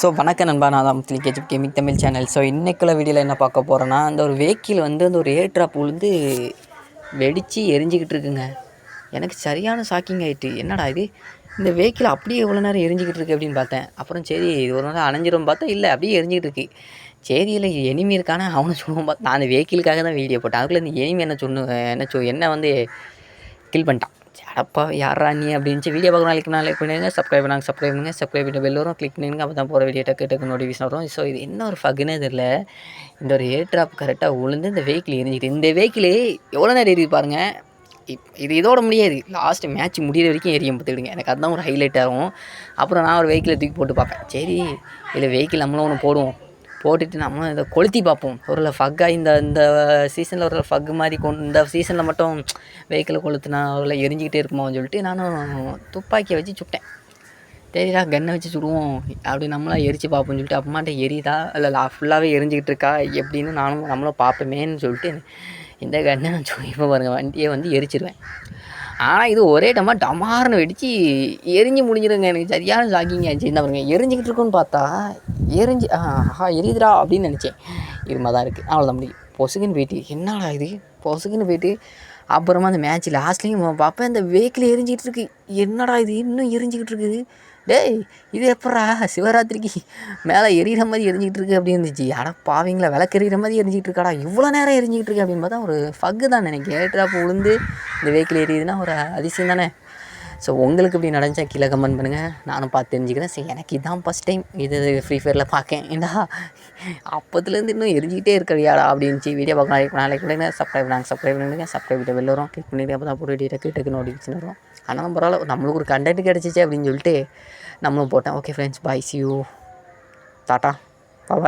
So வணக்கம் நண்பா. நான் தான் முத்துலி கேஜிப் கேமிங் தமிழ் சேனல். ஸோ இன்றைக்குள்ள வீடியோவில் என்ன பார்க்க போகிறேன்னா அந்த ஒரு வெஹிக்கிள் வந்து அந்த ஒரு ஏர் ட்ராப் விழுந்து வெடித்து எரிஞ்சிக்கிட்டு இருக்குங்க. எனக்கு சரியான ஷாக்கிங் ஆகிட்டு என்னடா இது? இந்த வெஹிக்கிள் அப்படியே எவ்வளோ நேரம் எரிஞ்சிக்கிட்டு இருக்கு அப்படின்னு பார்த்தேன். அப்புறம் சரி இது ஒரு நேரம் அணைஞ்சிரும் பார்த்தா இல்லை அப்படியே எரிஞ்சிக்கிட்டு இருக்கு. சரி இல்லை எனிமி இருக்கானே? அவனை சொல்லுவோம் பார்த்தா நான் அந்த வேக்கிலுக்காக தான் வீடியோ போட்டேன். அதுக்குள்ளே இந்த எனிமி என்ன சொன்ன என்ன சொ என்ன வந்து கில் பண்ணிட்டான். அடப்பா யாரா நீ அப்படின்ச்சு வீடியோ பார்க்குற நாளைக்கு நாளைக்கு பண்ணிடுங்க சப்ஸ்கிரைப் பண்ணாங்க சப்ஸ்கிரைப் பண்ணுங்க. சப்ஸ்கிரைப் பண்ணி பெல் வரும். கிளிக் பண்ணிடுங்க. அப்போ தான் போகிற வீடியோ டக்கு டக்கு நோட்டிஃபிகேஷன் வரும். ஸோ இது என்ன ஒரு ஃபக்குனே தெரில இந்த ஒரு ஏர் ட்ராப் கரெக்டாக உளுந்து இந்த வெஹிக்கிள் எரிஞ்சிட்டு இந்த வெஹிக்கிள் எவ்வளோ நேரம் எரியுது பாருங்கள் இது இதோட முடியாது. லாஸ்ட் மேட்ச் முடிகிற வரைக்கும் எரியும் பார்த்துக்கிடுங்க. எனக்கு அதுதான் ஒரு ஹைலைட் ஆகும். அப்புறம் நான் ஒரு வெஹிக்கிளை தூக்கி போட்டு பார்ப்பேன். சரி இல்லை வெஹிக்கிள் நம்மளும் ஒன்று போடுவோம். போட்டுட்டு நம்மளும் இதை கொளுத்தி பார்ப்போம். ஒரு ஃபக்காக இந்த இந்த சீசனில் ஒரு ஃபக்கு மாதிரி கொண்டு இந்த சீசனில் மட்டும் வெஹிக்கிளை கொளுத்துனா அவரில் எரிஞ்சிக்கிட்டே இருக்குமோன்னு சொல்லிட்டு நானும் துப்பாக்கியை வச்சு சுட்டேன். சரிடா கன்னை வச்சு சுடுவோம். அப்படி நம்மளாம் எரிச்சு பார்ப்போம்னு சொல்லிட்டு அப்பமாட்ட எரியுதா? இல்லை ஃபுல்லாகவே எரிஞ்சிக்கிட்டு இருக்கா? எப்படின்னு நானும் நம்மளும் பார்ப்போமேன்னு சொல்லிட்டு இந்த கன்னை நான் இப்போ பாருங்கள் வண்டியை வந்து எரிச்சிருவேன். ஆனால் இது ஒரே டமா டமார்னு வெடித்து எரிஞ்சு முடிஞ்சிருங்க. எனக்கு சரியான ஷாக்கிங் ஆச்சு என்ன பாருங்க எரிஞ்சிக்கிட்டு இருக்குன்னு பார்த்தா எரிஞ்சு ஆஹா எரியுதுடா அப்படின்னு நினச்சேன். இதுமாதிரி தான் இருக்குது அவ்வளோதான் முடியும் பொசுக்குன்னு போயிட்டு என்னடா இது? பொசுக்குன்னு போயிட்டு அப்புறமா அந்த மேட்ச் லாஸ்ட்லேயும் பார்ப்பேன் இந்த வெஹிக்கிள் எரிஞ்சிக்கிட்டு இருக்கு. என்னடா இது? இன்னும் எரிஞ்சிக்கிட்டு இருக்குது. டேய் இது எப்படா? சிவராத்திரிக்கு மேலே எரியிற மாதிரி எரிஞ்சிக்கிட்டு இருக்கு அப்படின்னு இருந்துச்சு. அட பாவீங்களா விளக்கு எரியிற மாதிரி எரிஞ்சிக்கிட்டு இருக்காடா. இவ்வளோ நேரம் எரிஞ்சிக்கிட்டு இருக்கு அப்படின்னு பார்த்தா ஒரு ஃபக்கு தான் நினைக்கிறேன். ஏட்ராப் விழுந்து இந்த வெஹிக்கிள் எரியுதுன்னா ஒரு அதிசயம் தானே? ஸோ உங்களுக்கு இப்படி நடந்துச்சா? கீழே கமெண்ட் பண்ணுங்கள் நானும் பார்த்து தெரிஞ்சுக்கிறேன். சரி எனக்கு இதான் ஃபஸ்ட் டைம் இது ஃப்ரீ ஃபயரில் பார்க்கேன். ஏண்டா? அப்போத்துலேருந்து இன்னும் எரிஞ்சிக்கிட்டே இருக்கிறியாடா அப்படின்ச்சு வீடியோ பார்க்க நாளைக்கு நாளைக்கு கூட சப்ஸ்கிரைப் நாங்கள் சப்ஸ்கிரைப் பண்ணுங்க. சப்ஸ்கிரைப் வீடியோ வெளில வரும். கிளிக் பண்ணிட்டு அப்போ தான் போட்டு வீடியோ டக்கு டக்கு நோட்டிஃபிகேஷன் வரும். ஆனாலும் பரவாயில்ல. நம்மளுக்கு ஒரு கண்டென்ட் கிடச்சிச்சு அப்படின்னு சொல்லிட்டு நம்மளும் போட்டேன். Okay friends bye see you tata bye